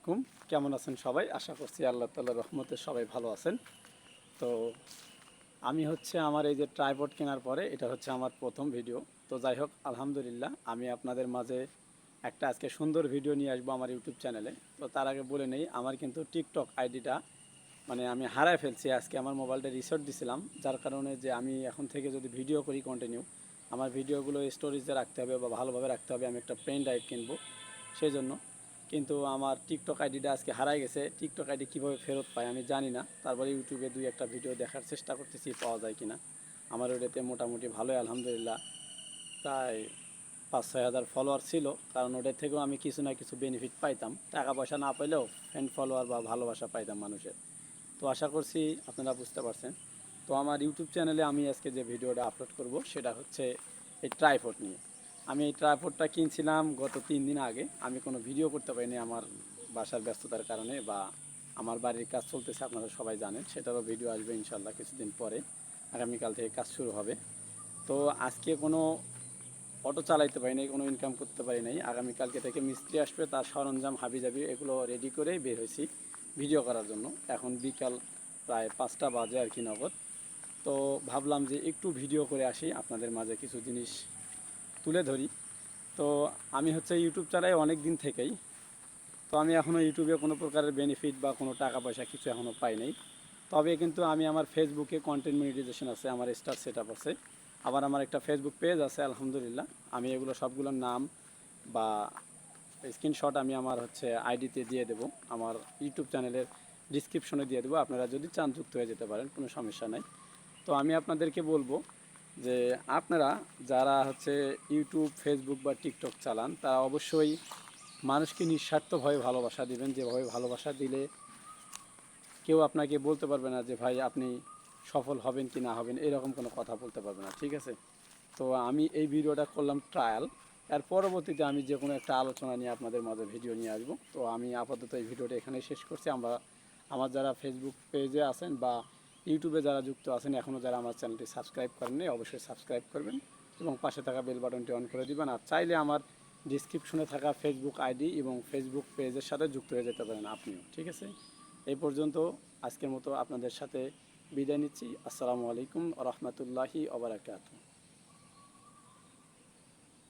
আলাইকুম। কেমন আছেন সবাই? আশা করছি আল্লাহ তাল্লাহ রহমতে সবাই ভালো আছেন। তো আমি হচ্ছে আমার এই যে ট্রাইপড কেনার পরে এটা হচ্ছে আমার প্রথম ভিডিও তো যাই হোক, আলহামদুলিল্লাহ, আমি আপনাদের মাঝে একটা আজকে সুন্দর ভিডিও নিয়ে আসব আমার ইউটিউব চ্যানেলে তো তার আগে বলে নেই, আমার কিন্তু টিকটক আইডিটা মানে আমি হারায় ফেলছি। আজকে আমার মোবাইলটা রিসেট দিছিলাম, যার কারণে যে আমি এখন থেকে যদি ভিডিও করি কন্টিনিউ আমার ভিডিওগুলো স্টোরেজে রাখতে হবে বা ভালোভাবে রাখতে হবে, আমি একটা পেন ড্রাইভ কিনবো। সেই জন্য কিন্তু আমার টিকটক আইডিটা আজকে হারাই গেছে। টিকটক আইডি কীভাবে ফেরত পাই আমি জানি না। তারপরে ইউটিউবে দুই একটা ভিডিও দেখার চেষ্টা করতেছি, পাওয়া যায় কিনা। আমার ওটাতে মোটামুটি ভালোই, আলহামদুলিল্লাহ। প্রায় পাঁচ, ছয় হাজার ফলোয়ার ছিল। কারণ ওটার থেকেও আমি কিছু না কিছু বেনিফিট পাইতাম। টাকা পয়সা না পেলেও ফ্যান ফলোয়ার বা ভালোবাসা পাইতাম মানুষের। তো আশা করছি আপনারা বুঝতে পারছেন। তো আমার ইউটিউব চ্যানেলে আমি আজকে যে ভিডিওটা আপলোড করব, সেটা হচ্ছে এই ট্রাইফোড নিয়ে। আমি এই ট্রাইপডটা কিনছিলাম গত তিন দিন আগে। আমি কোনো ভিডিও করতে পারিনি আমার বাসার ব্যস্ততার কারণে বা আমার বাড়ির কাজ চলতেছে, আপনারা সবাই জানেন। সেটারও ভিডিও আসবে ইনশাল্লাহ কিছুদিন পরে। আগামীকাল থেকে কাজ শুরু হবে। তো আজকে কোনো অটো চালাইতে পারি নাই, কোনো ইনকাম করতে পারি নাই। আগামীকালকে থেকে মিস্ত্রি আসবে, তার সরঞ্জাম হাবি হাবিজাবি এগুলো রেডি করেই বের হয়েছি ভিডিও করার জন্য। এখন বিকাল প্রায় পাঁচটা বাজে আর কি নগদ। তো ভাবলাম যে একটু ভিডিও করে আসি, আপনাদের মাঝে কিছু জিনিস তুলে ধরি। তো আমি হচ্ছে ইউটিউব চালাই অনেক দিন থেকেই। তো আমি এখনও ইউটিউবে কোনো প্রকারের বেনিফিট বা কোনো টাকা পয়সা কিছু এখনও পাই নাই। তবে কিন্তু আমি আমার ফেসবুকে কন্টেন্ট মনিটাইজেশন আছে, আমার স্টার সেট আছে। আবার আমার একটা ফেসবুক পেজ আছে, আলহামদুলিল্লাহ। আমি এগুলো সবগুলোর নাম বা স্ক্রিনশট আমি আমার হচ্ছে আইডিতে দিয়ে দেবো। আমার ইউটিউব চ্যানেলের ডিসক্রিপশনে দিয়ে দেবো। আপনারা যদি চান যুক্ত হয়ে যেতে পারেন, কোনো সমস্যা নাই। তো আমি আপনাদেরকে বলব যে আপনারা যারা হচ্ছে ইউটিউব ফেসবুক বা টিকটক চালান, তারা অবশ্যই মানুষকে নিঃস্বার্থভাবে ভালোবাসা দিবেন। যেভাবে ভালোবাসা দিলে কেউ আপনাকে বলতে পারবে না যে, ভাই, আপনি সফল হবেন কি না হবেন? এরকম কোনো কথা বলতে পারবে না, ঠিক আছে? তো আমি এই ভিডিওটা করলাম ট্রায়াল এর পরবর্তীতে আমি যে কোনো একটা আলোচনা নিয়ে আপনাদের মাঝে ভিডিও নিয়ে আসব। তো আমি আপাতত এই ভিডিওটা এখানেই শেষ করছি। আমরা, আমার যারা ফেসবুক পেজে আছেন বা ইউটিউবে যারা যুক্ত আছেন এখনও যারা আমার চ্যানেলটি সাবস্ক্রাইব করেননি, অবশ্যই সাবস্ক্রাইব করবেন এবং পাশে থাকা বেল বাটনটি অন করে দিবেন। আর চাইলে আমার ডিসক্রিপশনে থাকা ফেসবুক আইডি এবং ফেসবুক পেজের সাথে যুক্ত হয়ে যেতে পারেন আপনিও, ঠিক আছে? এই পর্যন্ত আজকের মতো আপনাদের সাথে বিদায় নিচ্ছি। আসসালামু আলাইকুম রহমতুল্লাহি ওবরাকাতু